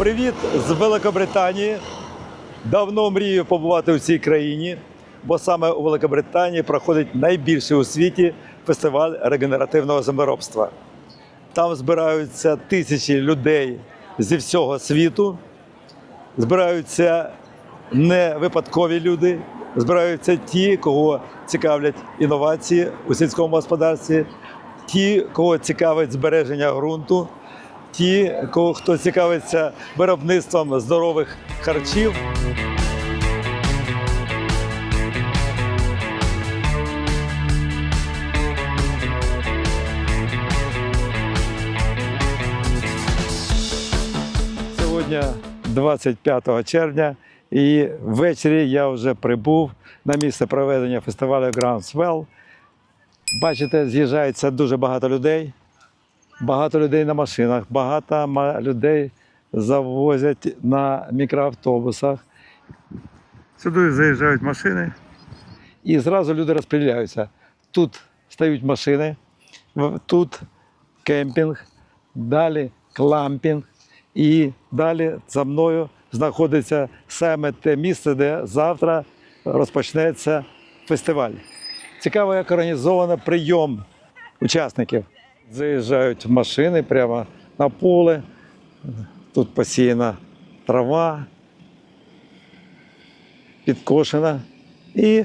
Привіт з Великобританії. Давно мрію побувати у цій країні, бо саме у Великобританії проходить найбільший у світі фестиваль регенеративного землеробства. Там збираються тисячі людей зі всього світу, збираються не випадкові люди, збираються ті, кого цікавлять інновації у сільському господарстві, ті, кого цікавить збереження ґрунту, ті, кого хто цікавиться виробництвом здорових харчів. Сьогодні 25 червня, і ввечері я вже прибув на місце проведення фестивалю Groundswell. Бачите, з'їжджається дуже багато людей. Багато людей на машинах, багато людей завозять на мікроавтобусах. Сюди заїжджають машини, і зразу люди розподіляються. Тут стають машини, тут кемпінг, далі клампінг, і далі за мною знаходиться саме те місце, де завтра розпочнеться фестиваль. Цікаво, як організовано прийом учасників. Заїжджають машини прямо на поле. Тут посіяна трава, підкошена. І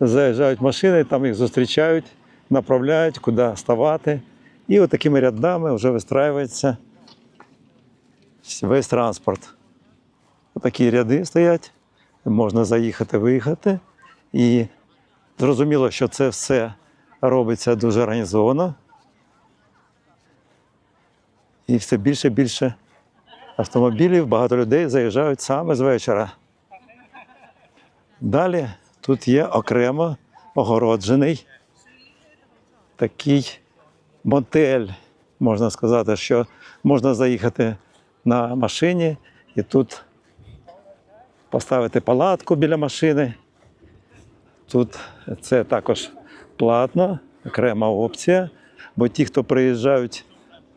заїжджають машини, там їх зустрічають, направляють, куди ставати. І от такими рядами вже вистраюється весь транспорт. Отакі ряди стоять, можна заїхати, виїхати. І зрозуміло, що це все робиться дуже організовано. І все більше і більше автомобілів, багато людей заїжджають саме з вечора. Далі тут є окремо огороджений такий мотель, можна сказати, що можна заїхати на машині і тут поставити палатку біля машини. Тут це також платно, окрема опція, бо ті, хто приїжджають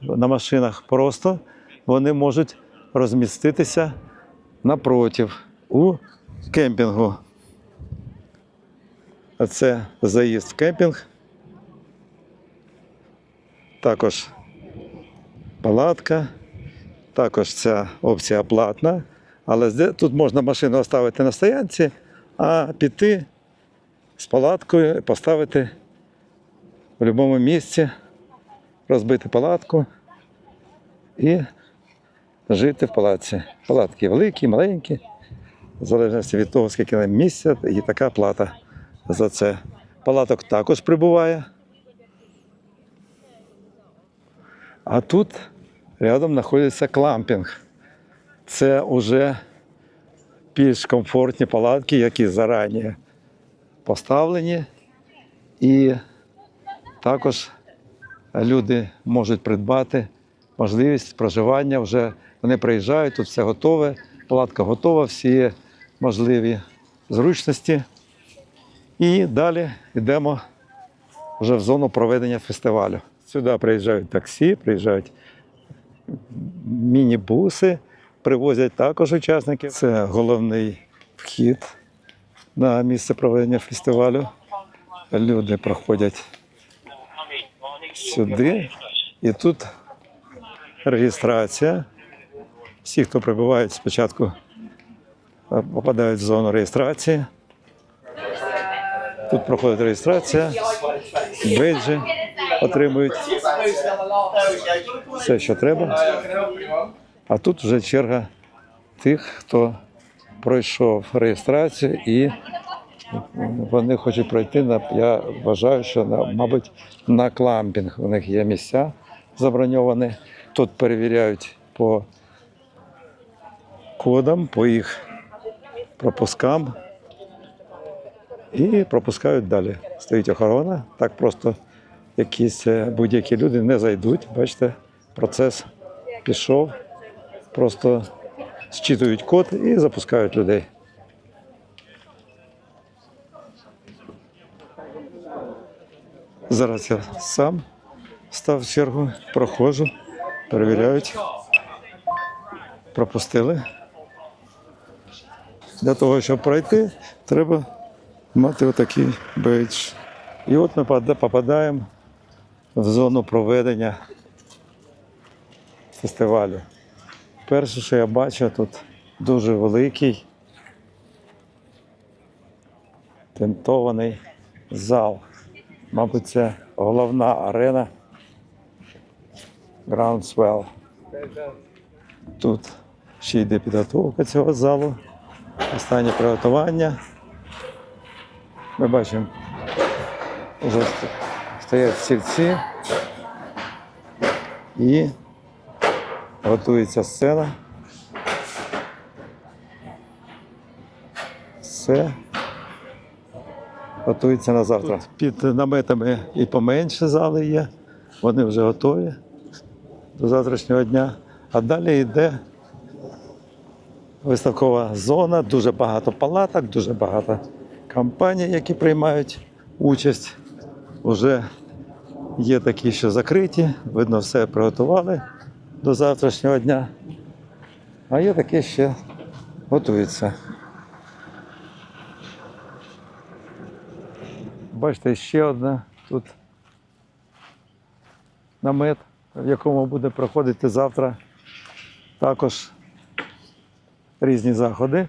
на машинах просто, вони можуть розміститися напротив у кемпінгу. А Це заїзд в кемпінг. Також палатка, також ця опція платна, але тут можна машину оставити на стоянці, а піти з палаткою поставити в будь-якому місці, розбити палатку і жити в палаці. Палатки великі, маленькі, в залежності від того, скільки нам місця, і така плата за це. Палаток також прибуває. А тут рядом знаходиться клампінг. Це вже більш комфортні палатки, які зарані поставлені. І також люди можуть придбати можливість проживання. Вже вони приїжджають, тут все готове, палатка готова, всі можливі зручності. І далі йдемо вже в зону проведення фестивалю. Сюди приїжджають таксі, приїжджають мінібуси, привозять також учасників. Це головний вхід на місце проведення фестивалю. Люди проходять сюди, і тут реєстрація. Всі, хто прибувають спочатку, е, попадають в зону реєстрації. Тут проходить реєстрація, бейджі отримують все, що треба. А тут вже черга тих, хто пройшов реєстрацію і вони хочуть пройти на, я вважаю, що на, мабуть, на клампінг. У них є місця заброньовані. Тут перевіряють по кодам, по їх пропускам і пропускають далі. Стоїть охорона, так просто якісь е, будь-які люди не зайдуть. Бачите, процес пішов, просто зчитують код і запускають людей. Зараз я сам став в чергу, проходжу, перевіряють. пропустили. Для того, щоб пройти, треба мати отакий бейдж. І от ми попадаємо в зону проведення фестивалю. Перше, що я бачу, тут дуже великий тентований зал. Мабуть, це головна арена Groundswell. Тут ще йде підготовка цього залу. Останнє приготування. Ми бачимо, вже стоять стільці і готується сцена. Все готується на завтра. Тут під наметами і поменше зали є. Вони вже готові до завтрашнього дня. А далі йде виставкова зона, дуже багато палаток, дуже багато компаній, які приймають участь. Уже є такі, що закриті, видно, все приготували до завтрашнього дня. А є такі, ще готуються. Бачите, ще одна тут намет, в якому буде проходити завтра також різні заходи.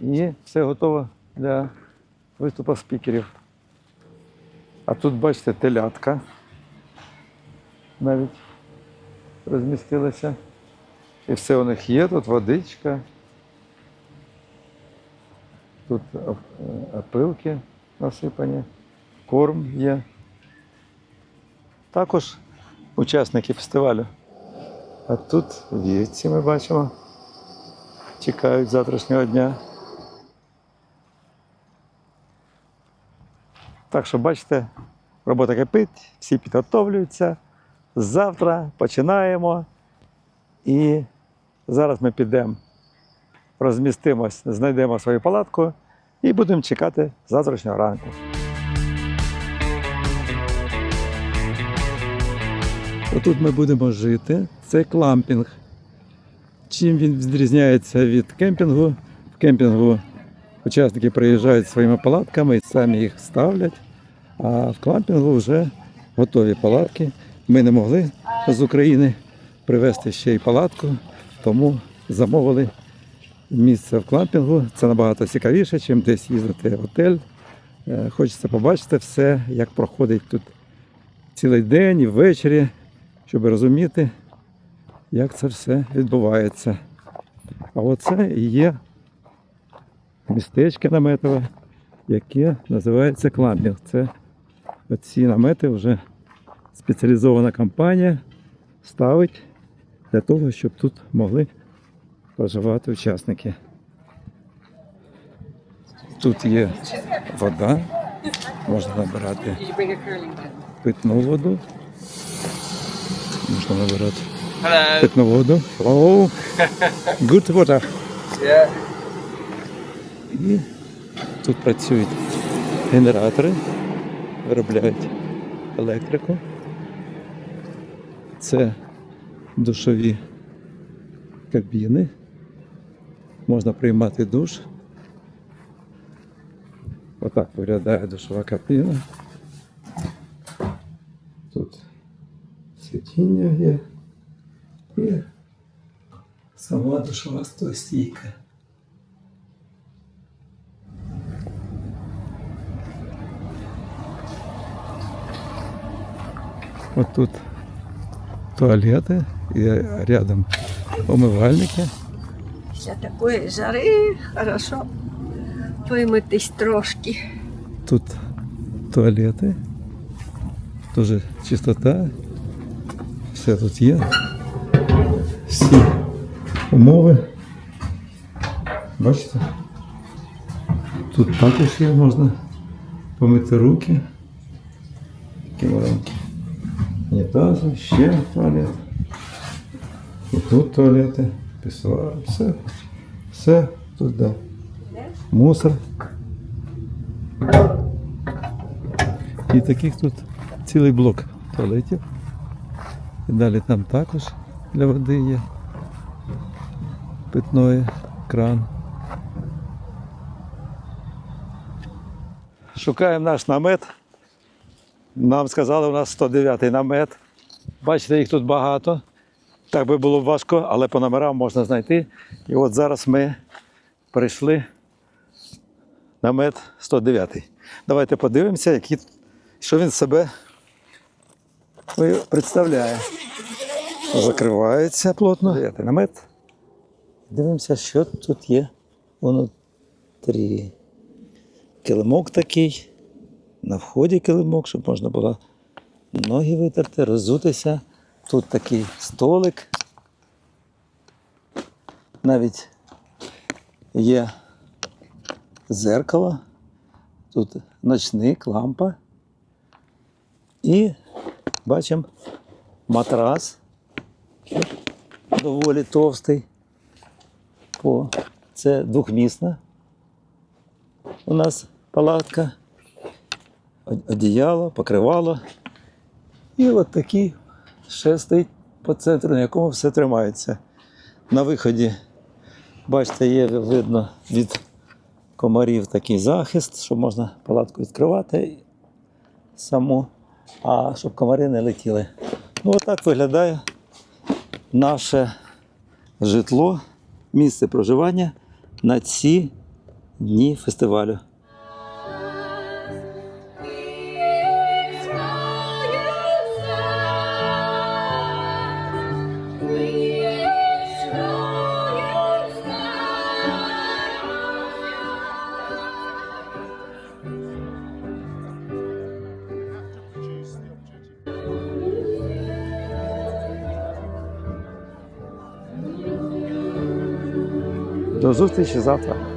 І все готово для виступу спікерів. А тут, бачите, телятка навіть розмістилася. І все у них є, тут водичка, тут е, опилки насипані, корм є. Також учасники фестивалю. А тут вівці ми бачимо. Чекають завтрашнього дня. Так що, бачите, робота кипить, всі підготовлюються. Завтра починаємо. І зараз ми підемо, розмістимось, знайдемо свою палатку і будемо чекати завтрашнього ранку. Отут ми будемо жити. Це клампінг. Чим він відрізняється від кемпінгу? В кемпінгу учасники приїжджають своїми палатками і самі їх ставлять. А в клампінгу вже готові палатки. Ми не могли з України привезти ще й палатку, тому замовили місце в клампінгу. Це набагато цікавіше, ніж десь їздити в готель. Е, Хочеться побачити все, як проходить тут цілий день і ввечері, щоб розуміти, як це все відбувається. А оце і є містечко наметове, яке називається клампінг. Це оці намети вже спеціалізована компанія ставить для того, щоб тут могли проживати учасники. Тут є вода, можна набирати питну воду. Можна набирати питну воду. Hello. Good water. Yeah. І тут працюють генератори, виробляють електрику. Це душові кабіни. Можна приймати душ. Отак виглядає душова кабіна. Тут світіння є. І сама душова стійка. Вот тут туалеты и рядом умывальники. Після такої жари хорошо вимитись трошки. Тут туалети. Тоже чистота. Все тут є. Всі умови. Бачите? Тут також є, можна помити руки. Такі маленькі. Унітази, ще туалет. І тут туалети, пісуар, все. Все тут де. Мусор. І таких тут цілий блок туалетів. І далі там також для води є. питної кран. Шукаємо наш намет. Нам сказали, у нас 109-й намет. Бачите, їх тут багато. Так би було важко, але по номерам можна знайти. І от зараз ми прийшли намет 109. Давайте подивимося, які, що він себе представляє. Закривається плотно. 9 намет. Дивимося, що тут є внутрі. Килимок такий. На вході килимок, щоб можна було ноги витерти, роззутися. Тут такий столик. Навіть є зеркало. Тут ночник, лампа. І бачимо матрас. Доволі товстий. О, це двохмісна. У нас палатка, одіяло, покривало. І от такий ще стоїть по центру, на якому все тримається. На виході, бачите, є видно від комарів такий захист, щоб можна палатку відкривати саму, а щоб комари не летіли. Ну, отак виглядає наше житло, місце проживання на ці дні фестивалю. До зустрічі завтра.